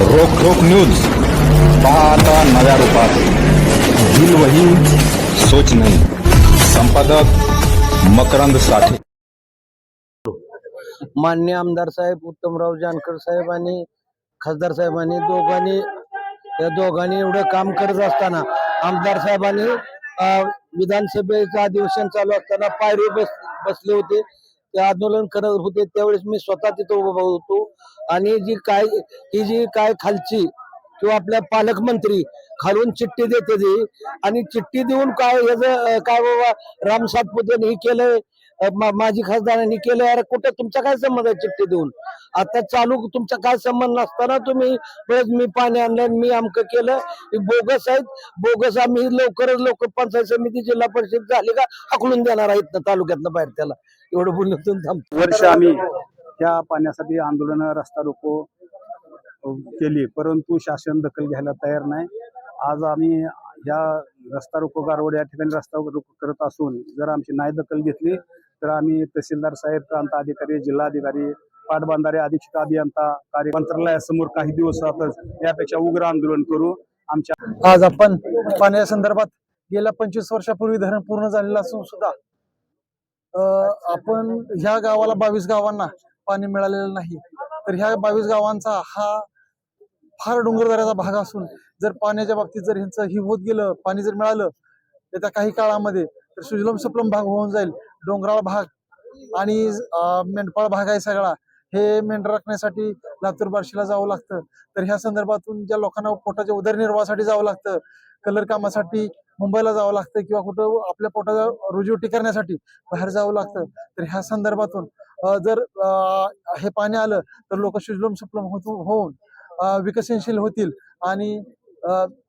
रोख रोख न्यूज. पाहता नव्या रूपात. दिल वही सोच नाही. संपादक मकरंद साठे. मान्य आमदार साहेब उत्तमराव जानकर साहेब आणि खासदार साहेबांनी दोघांनी या दोघांनी एवढं काम करत असताना आमदार साहेबांनी विधानसभेचं अधिवेशन चालू असताना पायरी बस बसले होते. ते आंदोलन करत होते त्यावेळेस मी स्वतः तिथं उभा होतो. आणि जी काय ही जी काय खालची किंवा आपल्या पालकमंत्री खालून चिठ्ठी देते दे आणि चिठ्ठी देऊन काय याचं काय बाबा राम सातपुतेने हे केलंय माजी खासदारांनी केलं अरे कुठं तुमचा काय संबंध आहे चिठ्ठी देऊन? आता चालू तुमचा काय संबंध नसताना तुम्ही मी पाणी आणलं आणि मी अमकं केलं. बोगस आहेत बोगस आम्ही लवकरच लवकर पंचायत समिती जिल्हा परिषद झाली का हाकलून देणार आहेत ना तालुक्यातनं बाहेर त्याला. एवढं बोलून थांबतो वर्ष आम्ही त्या पाण्यासाठी आंदोलन रस्ता रोको केली परंतु शासन दखल घ्यायला तयार नाही. आज आम्ही या रस्ता रोको गारवड या ठिकाणी रस्ता रोको करत असून जर आमची नाही दखल घेतली तर आम्ही तहसीलदार साहेब प्रांत अधिकारी जिल्हाधिकारी पाटबंधारे अधीक्षक अभियंता कार्य मंत्रालयासमोर काही दिवसातच यापेक्षा उग्र आंदोलन करू आमच्या आज आपण पाण्या संदर्भात गेल्या पंचवीस वर्षापूर्वी धरण पूर्ण झालेलं असून सुद्धा अं, आपण ह्या गावाला बावीस गावांना पाणी मिळालेलं नाही. तर ह्या बावीस गावांचा हा फार डोंगरदऱ्याचा भाग असून जर पाण्याच्या बाबतीत जर ह्यांचं ही होत गेलं पाणी जर मिळालं येत्या काही काळामध्ये तर सुजलम सुप्लम भाग होऊन जाईल. डोंगराळ भाग आणि मेंढपाळ भाग आहे सगळा. हे मेंढ राखण्यासाठी लातूर बार्शीला जावं लागतं. तर ह्या संदर्भातून ज्या लोकांना पोटाच्या उदरनिर्वाहासाठी जावं लागतं कलर कामासाठी मुंबईला जावं लागतं किंवा कुठं आपल्या पोटाचा रुजवटी करण्यासाठी बाहेर जावं लागतं. तर ह्या संदर्भातून जर हे पाणी आलं तर लोक सुजलम सुपलम होऊन विकसनशील होतील. आणि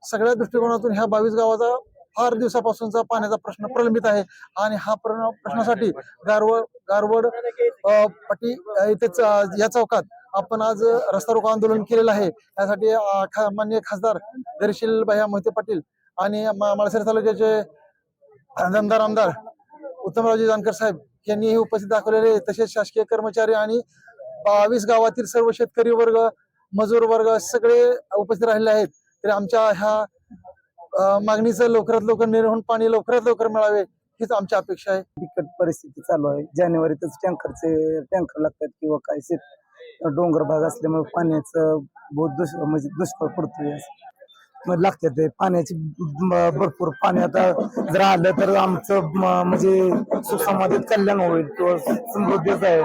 सगळ्या दृष्टिकोनातून ह्या बावीस गावाचा फार दिवसापासूनचा पाण्याचा प्रश्न प्रलंबित आहे. आणि हा प्र- प्रश्नासाठी गारवड गारवड पटी पाटी इथेच या चौकात आपण आज रस्ता रोको आंदोलन केलेलं आहे. यासाठी खा- मान्य खासदार दर्शील भैया मोहिते पाटील आणि मा- तालुक्याचे दमदार आमदार उत्तमरावजी जानकर साहेब यांनी हे उपस्थित दाखवलेले आहे. तसेच शासकीय कर्मचारी आणि बावीस गावातील सर्व शेतकरी वर्ग मजूर वर्ग सगळे उपस्थित राहिले आहेत. तरी आमच्या ह्या मागणीचं लवकरात लवकर निर्वहन पाणी लवकरात लवकर मिळावे हीच आमची अपेक्षा आहे. बिकट परिस्थिती चालू आहे. जानेवारीतच टँकरचे टँकर लागतात किंवा काय शेत डोंगर भाग असल्यामुळे पाण्याचं बहुत दुष् म्हणजे दुष्काळ पडतोय. लागते ते पाण्याची भरपूर पाणी आता जर आलं तर आमचं म्हणजे सुसंवादित कल्याण होईल किंवा समृद्धीच आहे.